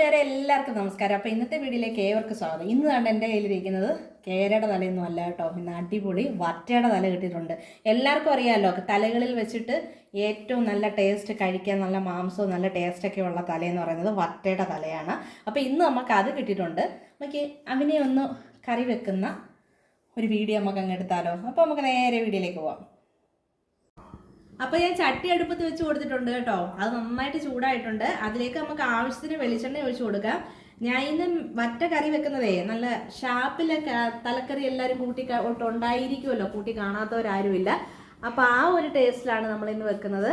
കൂട്ടുകാരെ എല്ലാവർക്കും നമസ്കാരം. അപ്പോൾ ഇന്നത്തെ വീഡിയോയിലേക്ക് ഏവർക്കും സ്വാഗതം. ഇന്ന് കണ്ട് എന്റെ കയ്യിലിരിക്കുന്നത് കേരയുടെ തലയൊന്നും അല്ല കേട്ടോ. പിന്നെ അടിപൊളി വറ്റയുടെ തല കിട്ടിയിട്ടുണ്ട്. എല്ലാവർക്കും അറിയാമല്ലോ തലകളിൽ വെച്ചിട്ട് ഏറ്റവും നല്ല ടേസ്റ്റ് കഴിക്കാൻ നല്ല മാംസവും നല്ല ടേസ്റ്റൊക്കെ ഉള്ള തലയെന്ന് പറയുന്നത് വറ്റയുടെ തലയാണ്. അപ്പോൾ ഇന്ന് നമുക്ക് അത് കിട്ടിയിട്ടുണ്ട്. നമുക്ക് അവനെ ഒന്ന് കറി വെക്കുന്ന ഒരു വീഡിയോ നമുക്ക് അങ്ങ് എടുത്താലോ. അപ്പോൾ നമുക്ക് നേരെ വീഡിയോയിലേക്ക് പോവാം. അപ്പോൾ ഞാൻ ചട്ടി അടുപ്പത്ത് വെച്ച് കൊടുത്തിട്ടുണ്ട് കേട്ടോ. അത് നന്നായിട്ട് ചൂടായിട്ടുണ്ട്. അതിലേക്ക് നമുക്ക് ആവശ്യത്തിന് വെളിച്ചെണ്ണ ഒഴിച്ചു കൊടുക്കാം. ഞാൻ ഇന്ന് വറ്റ കറി വെക്കുന്നതേ നല്ല ഷാപ്പിലെ തലക്കറി എല്ലാവരും കൂട്ടി ഉണ്ടായിരിക്കുമല്ലോ. കൂട്ടി കാണാത്തവരാരുമില്ല. അപ്പോൾ ആ ഒരു ടേസ്റ്റിലാണ് നമ്മൾ ഇന്ന് വെക്കുന്നത്.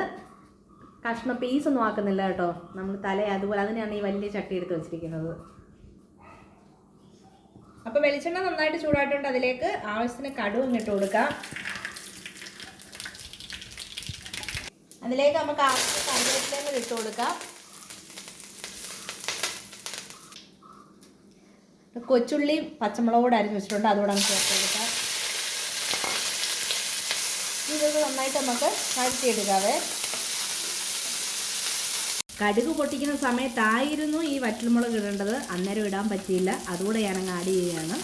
കഷ്ണ പീസ് ഒന്നും ആക്കുന്നില്ല കേട്ടോ. നമ്മൾ തല അതുപോലെ അതിനാണ് ഈ വലിയ ചട്ടി എടുത്ത് വെച്ചിരിക്കുന്നത്. അപ്പോൾ വെളിച്ചെണ്ണ നന്നായിട്ട് ചൂടായിട്ടുണ്ട്. അതിലേക്ക് ആവശ്യത്തിന് കടുവും ഇട്ട് കൊടുക്കാം. അതിലേക്ക് നമുക്ക് ആവശ്യം കറിവേപ്പിലേന്ന് ഇട്ട് കൊടുക്കാം. കൊച്ചുള്ളിയും പച്ചമുളകും കൂടെ അരിഞ്ഞ് വെച്ചിട്ടുണ്ട് അതുകൂടെ നമുക്ക് ചേർത്ത് കൊടുക്കാം. ഇതൊക്കെ നന്നായിട്ട് നമുക്ക് വഴറ്റിയെടുക്കാവേ. കടുക് പൊട്ടിക്കുന്ന സമയത്തായിരുന്നു ഈ വറ്റൽമുളക് ഇടേണ്ടത്. അന്നേരം ഇടാൻ പറ്റിയില്ല. അതുകൂടെ ഞാനങ്ങ് ആഡ് ചെയ്യുകയാണ്.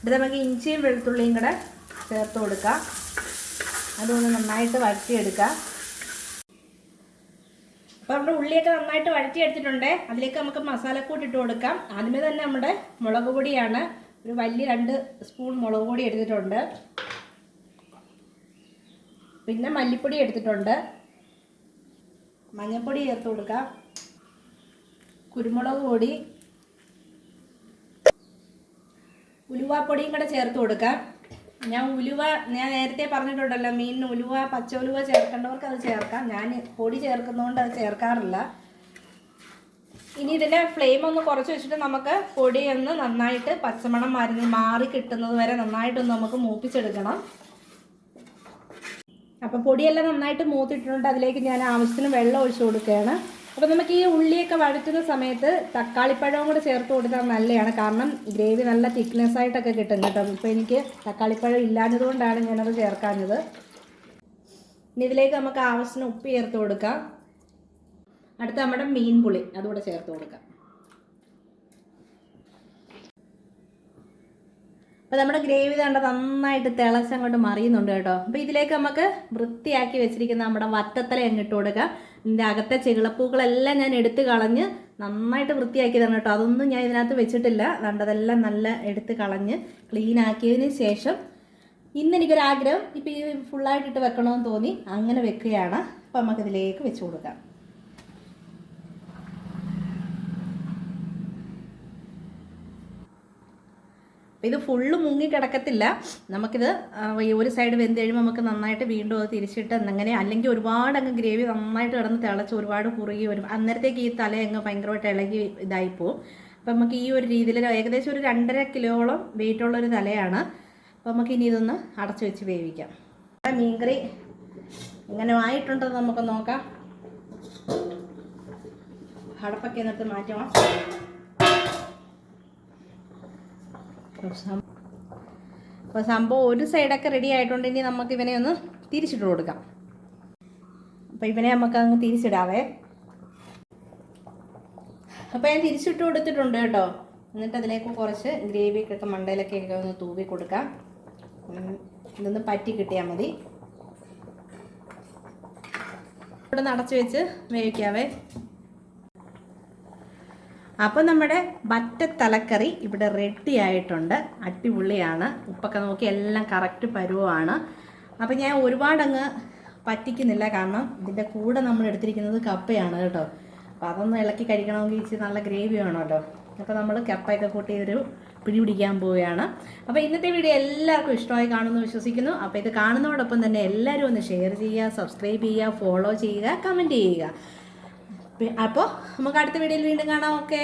ഇവിടെ നമുക്ക് ഇഞ്ചിയും വെളുത്തുള്ളിയും കൂടെ ചേർത്ത് കൊടുക്കാം. അതൊന്ന് നന്നായിട്ട് വഴറ്റിയെടുക്കാം. അപ്പോൾ നമ്മുടെ ഉള്ളിയൊക്കെ നന്നായിട്ട് വഴറ്റിയെടുത്തിട്ടുണ്ട്. അതിലേക്ക് നമുക്ക് മസാലക്കൂട്ട് ഇട്ട് കൊടുക്കാം. ആദ്യമേ തന്നെ നമ്മുടെ മുളക് പൊടിയാണ് ഒരു വലിയ രണ്ട് സ്പൂൺ മുളക് പൊടി എടുത്തിട്ടുണ്ട്. പിന്നെ മല്ലിപ്പൊടി എടുത്തിട്ടുണ്ട്. മഞ്ഞൾപ്പൊടി ചേർത്ത് കൊടുക്കാം. കുരുമുളക് പൊടി. ഉലുവാപ്പൊടിയും കൂടെ ചേർത്ത് കൊടുക്കാം. ഞാൻ ഉലുവ ഞാൻ നേരത്തെ പറഞ്ഞിട്ടുണ്ടല്ലോ മീനിന് ഉലുവ പച്ച ഉലുവ ചേർക്കേണ്ടവർക്ക് അത് ചേർക്കാം. ഞാൻ പൊടി ചേർക്കുന്നതുകൊണ്ട് അത് ചേർക്കാറില്ല. ഇനി ഇതിന്റെ ഫ്ലെയിം ഒന്ന് കുറച്ച് വെച്ചിട്ട് നമുക്ക് പൊടി ഒന്ന് നന്നായിട്ട് പച്ചമണം മരുന്ന് മാറി കിട്ടുന്നത് വരെ നന്നായിട്ടൊന്ന് നമുക്ക് മൂപ്പിച്ചെടുക്കണം. അപ്പോൾ പൊടിയെല്ലാം നന്നായിട്ട് മൂത്തിട്ടുണ്ട്. അതിലേക്ക് ഞാൻ ആവശ്യത്തിന് വെള്ളം ഒഴിച്ചു കൊടുക്കുകയാണ്. അപ്പോൾ നമുക്ക് ഈ ഉള്ളിയൊക്കെ വഴറ്റുന്ന സമയത്ത് തക്കാളിപ്പഴവും കൂടെ ചേർത്ത് കൊടുത്താൽ നല്ലതാണ്. കാരണം ഗ്രേവി നല്ല തിക്നെസ് ആയിട്ടൊക്കെ കിട്ടും കേട്ടോ. ഇപ്പോൾ എനിക്ക് തക്കാളിപ്പഴം ഇല്ലാഞ്ഞതുകൊണ്ടാണ് ഞാനത് ചേർക്കാഞ്ഞത്. ഇനി ഇതിലേക്ക് നമുക്ക് ആവശ്യത്തിന് ഉപ്പ് ചേർത്ത് കൊടുക്കാം. അടുത്ത നമ്മുടെ മീൻ പുളി അതുകൂടെ ചേർത്ത് കൊടുക്കാം. അപ്പോൾ നമ്മുടെ ഗ്രേവി കണ്ട നന്നായിട്ട് തിളച്ച് അങ്ങോട്ട് മറിയുന്നുണ്ട് കേട്ടോ. അപ്പോൾ ഇതിലേക്ക് നമുക്ക് വൃത്തിയാക്കി വെച്ചിരിക്കുന്ന നമ്മുടെ വറ്റത്തല അങ്ങിട്ട് കൊടുക്കാം. ഇതിന്റെ അകത്തെ ചെകിളപ്പൂക്കളെല്ലാം ഞാൻ എടുത്ത് കളഞ്ഞ് നന്നായിട്ട് വൃത്തിയാക്കി വൃത്തിയാക്കിയതാണ് കേട്ടോ. അതൊന്നും ഞാൻ ഇതിനകത്ത് വെച്ചിട്ടില്ല. കണ്ടതെല്ലാം നല്ല എടുത്ത് കളഞ്ഞ് ക്ലീൻ ആക്കിയതിന് ശേഷം ഇന്ന് എനിക്കൊരാഗ്രഹം ഇപ്പോൾ ഈ ഫുള്ളായിട്ടിട്ട് വെക്കണമെന്ന് തോന്നി. അങ്ങനെ വെക്കുകയാണ്. അപ്പോൾ നമുക്കിതിലേക്ക് വെച്ച് കൊടുക്കാം. അപ്പോൾ ഇത് ഫുള്ള് മുങ്ങി കിടക്കത്തില്ല. നമുക്കിത് ഒരു സൈഡ് വെന്ത് കഴിയുമ്പോൾ നമുക്ക് നന്നായിട്ട് വീണ്ടും അത് തിരിച്ചിട്ട് അങ്ങനെ അല്ലെങ്കിൽ ഒരുപാട് അങ്ങ് ഗ്രേവി നന്നായിട്ട് കിടന്ന് തിളച്ച് ഒരുപാട് കുറുകി വരും അന്നേരത്തേക്ക് ഈ തല അങ്ങ് ഭയങ്കരമായിട്ട് ഇളകി ഇതായി പോവും. അപ്പോൾ നമുക്ക് ഈ ഒരു രീതിയിൽ ഏകദേശം ഒരു രണ്ടര കിലോളം വെയിറ്റുള്ള ഒരു തലയാണ്. അപ്പോൾ നമുക്ക് ഇനി ഇതൊന്ന് അടച്ചു വെച്ച് വേവിക്കാം. മീൻകറി ഇങ്ങനെ ആയിട്ടുണ്ടെന്ന് നമുക്ക് നോക്കാം. അടപ്പൊക്കെ എന്നിട്ട് മാറ്റണം അപ്പോൾ സംഭവം ഒരു സൈഡൊക്കെ റെഡി ആയിട്ടുണ്ട്. ഇനി നമുക്ക് ഇവനെ ഒന്ന് തിരിച്ചിട്ട് കൊടുക്കാം. അപ്പോൾ ഇവനെ നമുക്ക് അങ്ങ് തിരിച്ചിടാവേ. അപ്പോൾ ഞാൻ തിരിച്ചിട്ട് കൊടുത്തിട്ടുണ്ട് കേട്ടോ. എന്നിട്ട് അതിലേക്ക് കുറച്ച് ഗ്രേവിക്കൊക്കെ മണ്ടയിലൊക്കെ ഒന്ന് തൂവി കൊടുക്കാം. ഇതൊന്ന് പറ്റി കിട്ടിയാൽ മതി. ഇവിടെ നടച്ച് വെച്ച് വേവിക്കാവേ. അപ്പോൾ നമ്മുടെ മറ്റ തലക്കറി ഇവിടെ റെഡി ആയിട്ടുണ്ട്. അടിപൊളിയാണ്. ഉപ്പൊക്കെ നോക്കി എല്ലാം കറക്റ്റ് പരുവമാണ്. അപ്പോൾ ഞാൻ ഒരുപാടങ്ങ് പറ്റിക്കുന്നില്ല. കാരണം ഇതിന്റെ കൂടെ നമ്മൾ എടുത്തിരിക്കുന്നത് കപ്പയാണ് കേട്ടോ. അപ്പോൾ അതൊന്ന് ഇളക്കി കഴിക്കണമെങ്കിൽ ഇച്ചിരി നല്ല ഗ്രേവി വേണമല്ലോ. അപ്പോൾ നമ്മൾ കപ്പയൊക്കെ കൂട്ടി ഒരു പിടി പിടിക്കാൻ പോവുകയാണ്. അപ്പോൾ ഇന്നത്തെ വീഡിയോ എല്ലാവർക്കും ഇഷ്ടമായി കാണുമെന്ന് വിശ്വസിക്കുന്നു. അപ്പോൾ ഇത് കാണുന്നതോടൊപ്പം തന്നെ എല്ലാവരും ഒന്ന് ഷെയർ ചെയ്യുക സബ്സ്ക്രൈബ് ചെയ്യുക ഫോളോ ചെയ്യുക കമന്റ് ചെയ്യുക. അപ്പോൾ നമുക്ക് അടുത്ത വീഡിയോയിൽ വീണ്ടും കാണാം. ഓക്കെ.